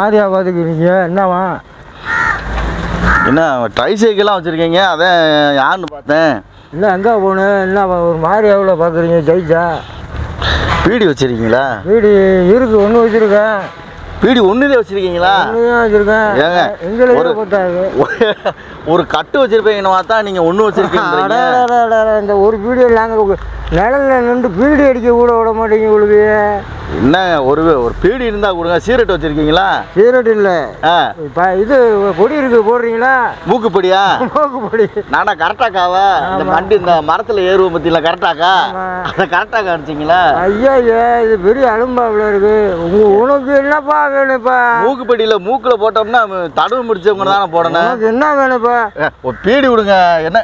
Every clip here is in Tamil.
மாதிரியா பார்த்துக்கிறீங்க என்னவா என்ன ட்ரை சைக்கிளாக வச்சுருக்கீங்க? அதான் யாருன்னு பார்த்தேன். இல்லை எங்கே போகணும் என்ன ஒரு மாதிரி எவ்வளோ பார்க்குறீங்க? ஜெயிச்சா? பீடி வச்சுருக்கீங்களா? வீடு இருக்கு ஒன்று வச்சுருக்கேன். பீடி ஒன்றுதே வச்சுருக்கீங்களா? வச்சுருக்கேன். ஒரு- ஒரு கட்டு வச்சுருப்பீங்கன்னு பார்த்தா நீங்கள் ஒன்று வச்சுருக்கீங்க இந்த ஒரு பீடியோ நாங்கள் நிழல்ல நின்று பீடி அடிக்க கூட விட மாட்டேங்க உங்களுக்கு. என்ன ஒரு ஒரு பீடி இருந்தால் கொடுங்க. சீரட் வச்சுருக்கீங்களா? சீரட் இல்லை. இப்போ இது பொடி இருக்கு போடுறீங்களா? மூக்குப்படியா? நோக்கு பொடி நானா கரெக்டாக்காவா? இந்த வண்டி இந்த மரத்தில் ஏறுவோம் பற்றியில் கரெக்டாக்கா. அதை கரெக்டாக அடிச்சிங்களா ஐயா ஐயா இது பெரிய அலும்பாவில் இருக்கு. உங்க உனக்கு என்னப்பா வேணும்ப்பா. மூக்குப்படியில் மூக்கில் போட்டோம்னா தடுவு முடிச்சவங்க தானே போடணும். என்ன வேணும்ப்பா? ஒரு பீடி விடுங்க என்ன.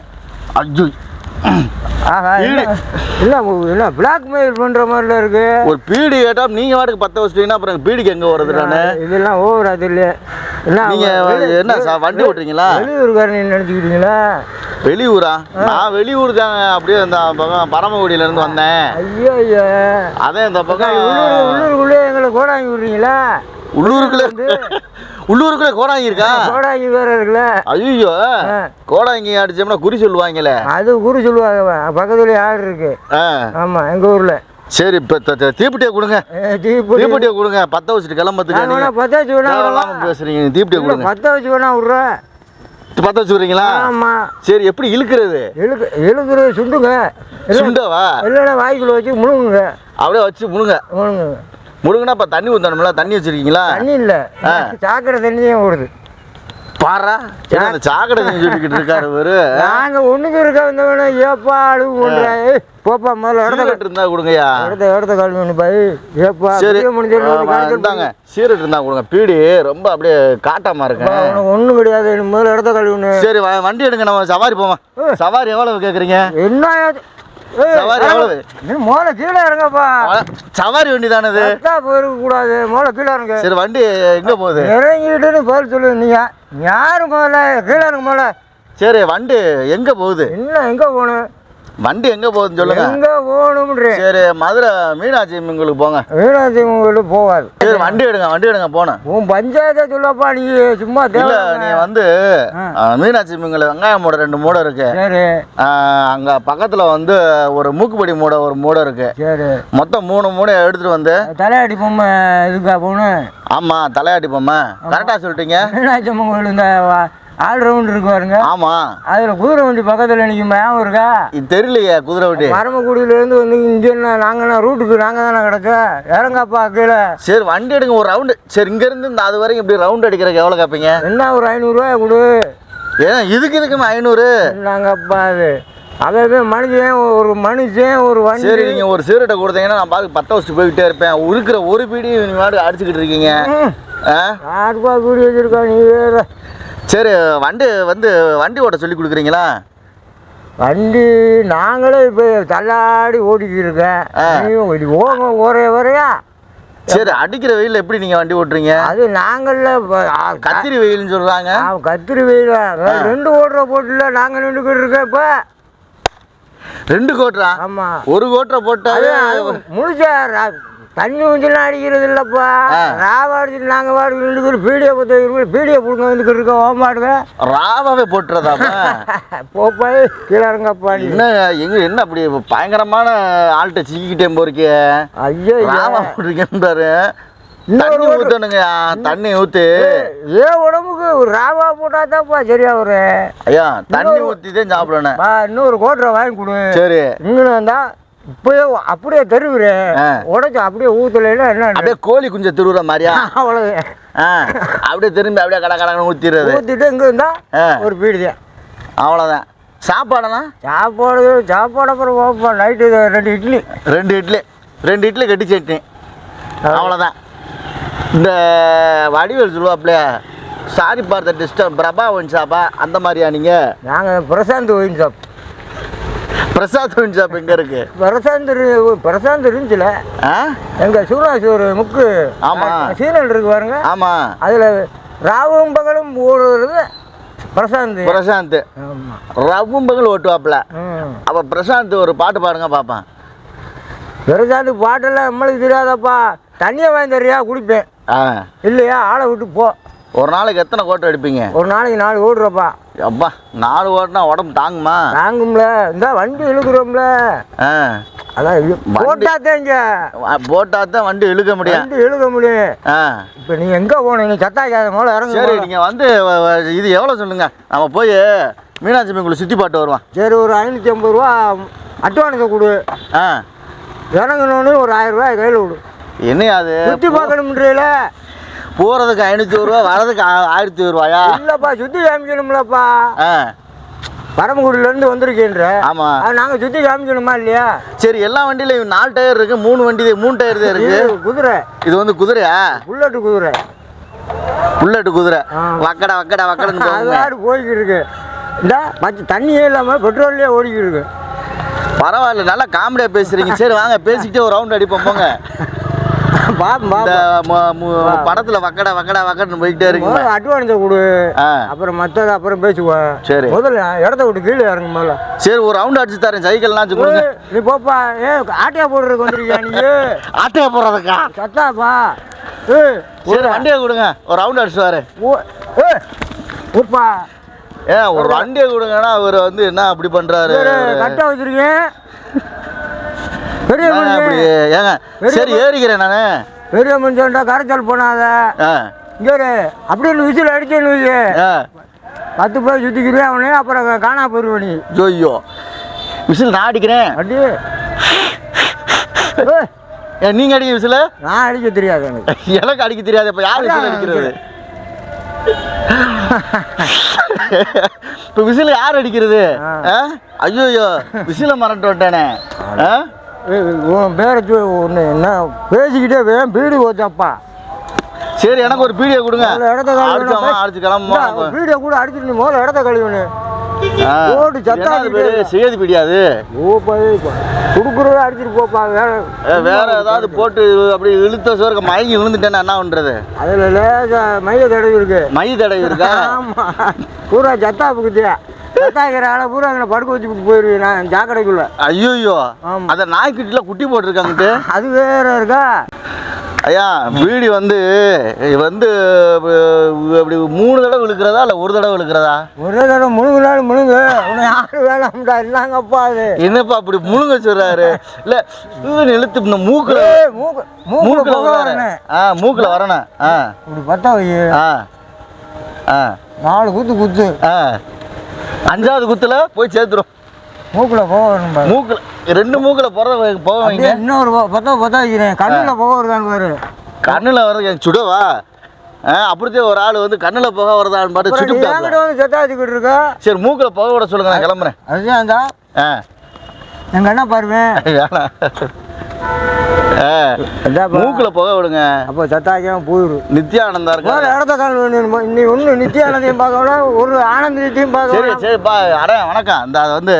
என்ன? இல்லை என்ன பிளாக்மெயில் பண்ணுற மாதிரில இருக்கு. ஒரு பீடி கேட்டால் நீங்கள் வாட்டுக்கு பத்த வச்சிட்டீங்கன்னா அப்புறம் பீடிக்கு எங்கே வருது நானு? இதெல்லாம் ஓவர் அது இல்லையே என்ன நீங்க வெளி- என்ன வண்டி ஓட்டுறீங்களா? வெளியூர்காரன் நினச்சிக்கிட்டீங்களா? வெளியூரா? நான் வெளியூர் தாங்க அப்படியே இந்த பக்கம் பரமக்குடியில இருந்து வந்தேன். ஐயோ ஐயா அதே இந்த பக்கம் உள்ளூர் உள்ளூருக்குள்ளே எங்களை கோடாங்கி விடுறீங்களா? உள்ளூருக்குள்ள உள்ளூருக்குள்ள கோடாங்கி இருக்கா? கோடாங்கி வேற இருக்குல்ல ஐயோ. கோடாங்கி அடிச்சோம்னா குறி சொல்லுவாங்களே? அது குறி சொல்லுவாங்க பக்கத்துலேயே ஆடு இருக்கு. ஆ. ஆமாம் எங்கள் ஊரில். சரி இப்போ தீப்பெட்டியை கொடுங்க. தீப்பொடி தீப்பெட்டியை கொடுங்க. பத்த வச்சுட்டு கிளம்பத்துக்கு பற்ற வச்சு வேணா? பேசுறீங்க. தீப்பெட்டியை கொடுங்க. பற்ற வச்சு வேணா விட்றேன் பத்த வச்சுக்கிறீங்களா ஆமாம் சரி எப்படி இழுக்கிறது? இழுக்கு இழுக்கிறது சுண்டுங்க. சுண்டவா? இல்லைன்னா வாய்க்குள்ள வச்சு முழுங்குங்க. அப்படியே வச்சு முழுங்க. முழுங்குங்க. முழுங்குனா இப்போ தண்ணி ஊற்றணும்ல தண்ணி வச்சிருக்கீங்களா? தண்ணி இல்லை. சாக்கடை தண்ணி தான் ஓடுது. பாரா? அந்த சாக்கடை தண்ணி சொல்லிக்கிட்டு இருக்காரு இவரு? நாங்கள் ஒன்றுக்கு இருக்க வந்தவன ஏப்பா அழுவு பண்ணுறேன் போப்பா முதல்ல இடத்த சீரட் இருந்தா கொடுங்கய்யா. இடத்த இடத்த கழுவி ஒன்று பாய் ஏப்பா சரி. சரி இந்தாங்க. சீரட் இருந்தா கொடுங்க. பீடி ரொம்ப அப்படியே காட்டாம இருக்கு உனக்கு ஒன்றும் கிடையாது. முதல்ல இடத்த கழுவுனு சரி வா- வண்டி எடுங்க. நம்ம சவாரி போவோம். சவாரி எவ்வளவு கேக்குறீங்க? என்ன சவாரி எவ்வளவு முதல்ல கீழே இறங்கப்பா. சவாரி வண்டி தானே கரெக்டா போயிருக்க கூடாது கீழே இறங்க. சரி வண்டி எங்க போகுது? இறங்கிட்டுன்னு பதில் சொல்லு. நீங்க யாரு முதல்ல கீழே இறங்க முதல்ல சரி வண்டி எங்க போகுது? என்ன எங்க போகணும்? வண்டி எங்க போகுதுன்னு சொல்லுங்க. எங்க போகணும்ன்றேன் சரி மதுரை மீனாட்சி உங்களுக்கு போங்க. வீணாத்தி உங்களுக்கு போகாது சரி வண்டி எடுங்க வண்டி எடுங்க போனேன் உன் பஞ்சாயத்தை சொல்லப்பா நீ சும்மா இல்ல நீ வந்து மீனாட்சி மீன்கள் வெங்காய மூடை ரெண்டு மூடை இருக்கு. சரி. அங்க பக்கத்துல வந்து ஒரு மூக்குப்படி மூடை ஒரு மூடை இருக்கு. சரி. மொத்தம் மூணு மூடையை எடுத்துட்டு வந்து. தலையாடி பொம்மை இதுக்கா போகணும் ஆமா தலையாட்டி பொம்மை. கரெக்டா சொல்லிட்டீங்க. மீனாட்சி அம்மன் கோயில் இந்த ஆல் ரவுண்ட் இருக்கு பாருங்க. ஆமா. அதில் குதிரை வண்டி பக்கத்தில் நிற்கும் ஞாபகம் இருக்கா இது தெரியலையே குதிரை வண்டி. பரமக்குடியிலேருந்து வந்து இங்கே என்ன நாங்கள் ரூட்டுக்கு நாங்கள் தானே கிடக்க? இறங்கப்பா கீழே. சரி வண்டி எடுங்க ஒரு ரவுண்டு சரி இங்க இருந்து இந்த அது வரைக்கும் இப்படி ரவுண்ட் அடிக்கிறதுக்கு எவ்வளவு கேட்பீங்க என்ன ஒரு ஐநூறுரூவா கொடு? ஏன்னா இதுக்கு இதுக்கு ஐநூறு? என்னங்கப்பா அது. அவன் மனுஷன் ஒரு மனுஷன் ஒரு வண்டி. சரி நீங்க ஒரு சீரட்டை கொடுத்தீங்கன்னா நான் பாத்து பத்த வச்சுட்டு போய்கிட்டே இருப்பேன். இருக்கிற ஒரு பீடி நீங்க மாடு அடிச்சுக்கிட்டு இருக்கீங்க. ஆ? யாருப்பா கூடி வச்சிருக்கா? நீ வேற. சரி வண்டி வந்து வண்டி ஓட்ட சொல்லி கொடுக்குறீங்களா? வண்டி நாங்களே இப்போ தள்ளாடி ஓடிக்கிட்டு இருக்கேன். ஓங்க ஒரே ஒரையா சரி அடிக்கிற வெயில்ல எப்படி நீங்க வண்டி ஓட்டுறீங்க? அது நாங்கள கத்திரி வெயில்னு சொல்றாங்க. கத்திரி வெயில்? ரெண்டு ஓடுற போட்டுல நாங்கள் நின்றுக்கிட்டு இருக்கோம் இப்போ. ரெண்டு கோட்டரா? ஆமாம் ஒரு கோட்டரை போட்டாவே முழுசா தண்ணி ஊஞ்சலாம் அடிக்கிறது இல்லைப்பா. ராவா அடிச்சுட்டு நாங்கள் பாட்டு நின்றுக்கிட்டு பீடியை பற்றி பீடியை பிடிக்க வந்துக்கிட்டு இருக்கோம். ஓமாடுங்க ராவாவே போட்டுறதாமா போப்பா கீழே இறங்கப்பா நீ. என்ன எங்க என்ன அப்படி பயங்கரமான ஆள்கிட்ட சிக்கிக்கிட்டே போறீங்க ஐயோ ராவா போட்டுருக்கேன்றாரு தண்ணி ஒரு- ஊத்தணுங்க தண்ணி ஊத்து. ஏன் உடம்புக்கு ஒரு ராவா போட்டாதான்ப்பா சரியா வரு ஐயா தண்ணி ஊத்தி தான் சாப்பிடணும். இன்னொரு கோட்டரை வாங்கி கொடு. சரி. இங்கே வந்தா இப்பயே அப்படியே தருவுரு. உடச்சி அப்படியே ஊற்றலைன்னா என்ன? அப்படியே கோழி குஞ்ச திருவுற மாதிரியா? அவ்வளவு. ஆ, அப்படியே திரும்பி அப்படியே கடை கடை ஊத்திடுறது ஊற்றிட்டு இங்கே இருந்தா. ஒரு பீடி தான் அவ்வளோதான் சாப்பாடெல்லாம்? சாப்பாடு சாப்பாடு அப்புறம் போப்பா நைட்டு ரெண்டு இட்லி. ரெண்டு இட்லி. ரெண்டு இட்லி கட்டி சட்னி. அவ்வளோதான் இந்த வடிவேல் சொல்லுவாப்ல சாரி பார்த்த டிஸ்டர்ப் பிரபா ஒன் ஷாப்பா அந்த மாதிரியா நீங்கள் நாங்கள் Prashanth wine shop Prasad wine shop எங்கே இருக்கு? பிரசாந்த் பிரசாந்த் இருந்துச்சுல ஆ? எங்கள் சூனாசி ஒரு முக்கு ஆமா. சீனல் இருக்கு பாருங்க. ஆமாம் அதில் ராவும் பகலும் ஓடுறது பிரசாந்த். பிரசாந்த். ரவும் பகல் ஓட்டுவாப்ல ம் அப்போ பிரசாந்த் ஒரு பாட்டு பாடுங்க பார்ப்பேன் பிரசாந்த் பாட்டெல்லாம் நம்மளுக்கு தெரியாதப்பா. தண்ணியை வாங்கி தரியா குடிப்பேன். இல்லையா? ஆளை விட்டு போ. ஒரு நாளைக்கு எத்தனை கோட்டை அடிப்பீங்க? ஒரு நாளைக்கு நாலு ஓடுறப்பா அப்பா நாலு ஓட்டினா உடம்பு தாங்குமா? தாங்கும்ல. இந்த வண்டி இழுக்கிறோம்ல. அதான் போட்டாத்தான் இங்க. போட்டா தான் வண்டி இழுக்க முடியும். வண்டி இழுக்க முடியும். இப்போ நீ எங்கே போனீங்க சத்தாக்காத மூலம் இறங்க சரி நீங்கள் வந்து இது எவ்வளோ சொல்லுங்க? நம்ம போய் மீனாட்சி அம்மன் சுற்றி பாட்டு வருவான் சரி ஒரு ஐநூற்றி ஐம்பது ரூபா அட்வான்ஸை கொடு. ஆ. இறங்கணுன்னு ஒரு ஆயிரம் ரூபாய் கையில் கொடு. என்ன அது? சுற்றி பார்க்கணும்ன்றீல போகிறதுக்கு ஐநூற்றி ரூபா வரதுக்கு ஆயிரத்தி ரூபாயா? இல்லைப்பா சுற்றி காமிக்கணும்லப்பா. ஆ. பரமக்குடியிலேருந்து வந்திருக்கேன்ற. ஆமாம் அது நாங்கள் சுற்றி காமிக்கணுமா இல்லையா? சரி எல்லா வண்டியிலையும் நாலு டயர் இருக்கு மூணு வண்டி மூணு டயர் தான் இருக்கு. இது குதிரை. இது வந்து குதிரையா? புல்லட்டு குதிரை. புல்லட்டு குதிரை. வக்கடா வக்கடா வக்கடன்னு அதாடு போய்கிட்டு இருக்கு. இந்த பச்சை தண்ணியே இல்லாமல் பெட்ரோல்லே ஓடிக்கிட்டு இருக்கு. பரவாயில்ல நல்லா காமெடியா பேசுறீங்க. சரி வாங்க பேசிக்கிட்டே ஒரு ரவுண்ட் அடிப்போம் போங்க. படத்துல வக்கடா வக்கடா வக்கடன்னு போய்கிட்டே இருக்குங்க. முதல்ல அட்வான்ஸை கொடு. அப்புறம் மற்றது அப்புறம் பேசுவோம் சரி. முதல்ல இடத்த விட்டு கீழே இறங்கு முதல்ல. சரி ஒரு ரவுண்ட் அடிச்சு தரேன். சைக்கிள்லாம் கொடுங்க. ஏய், நீ போப்பா. ஏ ஆட்டையா போடுறதுக்கு வந்திருக்கியா நீ? ஆட்டையா போடுறதுக்கா? சத்தாப்பா சரி வண்டியை கொடுங்க. ஒரு ரவுண்ட் அடிச்சு வரேன் ஓ ஏ ஊப்பா ஏன் ஒரு வண்டியை கொடுங்கன்னா அவர் வந்து என்ன அப்படி பண்றாரு? கட்டா வச்சிருக்கேன். பெரிய அப்படி? ஏங்க சரி ஏறிக்கிறேன் நானு. பெரிய மனுஷன்டா கரைச்சல் போனாத. இங்கே. அப்படின்னு விசில் அடிச்சேன்னு வச்சு பத்து பேர் சுற்றிக்கிறேன் அவனே? அப்புறம் காணா போயிருவ நீ. ஜோய்யோ விசில் நான் அடிக்கிறேன். அடி. நீங்க அடிக்க விசில். நான் அடிக்க தெரியாது எனக்கு. எனக்கு அடிக்க தெரியாது. இப்ப யார் விசில் அடிக்கிறது? இப்ப விசில் யார் அடிக்கிறது. ஐயோ விசில மறந்து விட்டானே ஆ? உன் பேரை ஒன்று என்ன பேசிக்கிட்டே வேன் பீடி போச்சாப்பா சரி எனக்கு ஒரு பீடியை கொடுங்க. இடத்த. அடிச்சோமா அடிச்சு கிளம்புமா வீடியோ கூட அடிச்சுட்டு முதல்ல இடத்த கழுவுனு ஆ. ஓடு சத்தம் என்னது பேரு. சேது பிடியாது கொடுக்குறத அடிச்சுட்டு போப்பா வேற வேற ஏதாவது போட்டு அப்படி இழுத்த சோறுக்கு மயங்கி விழுந்துட்டேன்னா என்ன பண்றது? அதில் லேசா மைய தடவி இருக்கு. மை தடவி இருக்கா? பூரா ஜத்தா புக்குத்தியா ஜத்தாக்கிற ஆளை பூரா அங்கே படுக்க வச்சு போயிருவேன் நான் ஜாக்கடைக்குள்ள. ஐயோ ஆமா. அத நாய்க்குட்டில குட்டி போட்டிருக்காங்கட்டு அது வேற இருக்கா? ஐயா வீடு வந்து வந்து அப்படி மூணு தடவை இழுக்கிறதா இல்லை ஒரு தடவை இழுக்கிறதா? ஒரே தடவை முழுங்கு. நாள் முழுங்கு யாரு வேணாம்டா என்னங்கப்பா அது. என்னப்பா அப்படி முழுங்க சொல்றாரு? இல்ல இழுத்து இந்த மூக்குல மூக்கு மூக்குல வரணும். ஆ மூக்குல வரணும் ஆ. இப்படி பத்தா வை ஆ. ஆ. நாலு குத்து குத்து. ஆ. அஞ்சாவது குத்துல போய் சேர்த்துரும் மூக்குல புகை வரணும் பாரு. மூக்குல ரெண்டு மூக்குல போற போக வைங்க அப்படியே இன்னொரு பத்தா பத்தா வைக்கிறேன் கண்ணில் புகை வருதான்னு பாரு. கண்ணுல எனக்கு சுடவா? ஆ அப்படித்தான் ஒரு ஆள் வந்து கண்ணுல புகை வரதான்னு பாட்டு சுட்டு வந்து செத்தா வச்சுக்கிட்டு இருக்க சரி மூக்குல புகை விட சொல்லுங்க நான் கிளம்புறேன். அதுதான் எங்க அண்ணா பாருவேன். மூக்குல புகை விடுங்க. அப்போ சத்தாக்கியம் போயிடும். நித்யானந்தா இருக்கா இடத்த கால் வேணும் நீ ஒன்று பார்க்க வேணாம் ஒரு ஆனந்தத்தையும் பார்க்க சரி வேணாம். சரிப்பா அரே வணக்கம். இந்த அது வந்து.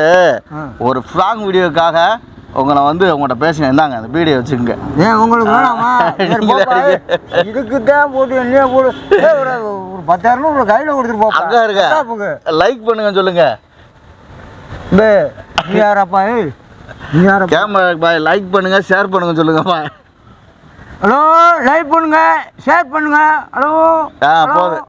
ஒரு ஃப்ராங் வீடியோக்காக உங்களை வந்து உங்கள்கிட்ட பேசினேன். இந்தாங்க அந்த வீடியோ வச்சுக்கோங்க. ஏன் உங்களுக்கு வேணாமா? சரி, இதுக்கு தான் போட்டு என்ன போடு. ஒரு ஒரு பத்தாயிரம் ஒரு கையில் கொடுத்துட்டு போப்பா. அங்க இருக்க. லைக் பண்ணுங்க சொல்லுங்க. பே யாரப்பா ஏய் நீ யாரப்பா கேமரா பாய் லைக் பண்ணுங்க ஷேர் பண்ணுங்க சொல்லுங்கப்பா ஹலோ லைக் பண்ணுங்க ஷேர் பண்ணுங்க. ஹலோ. ஆ? போதும்.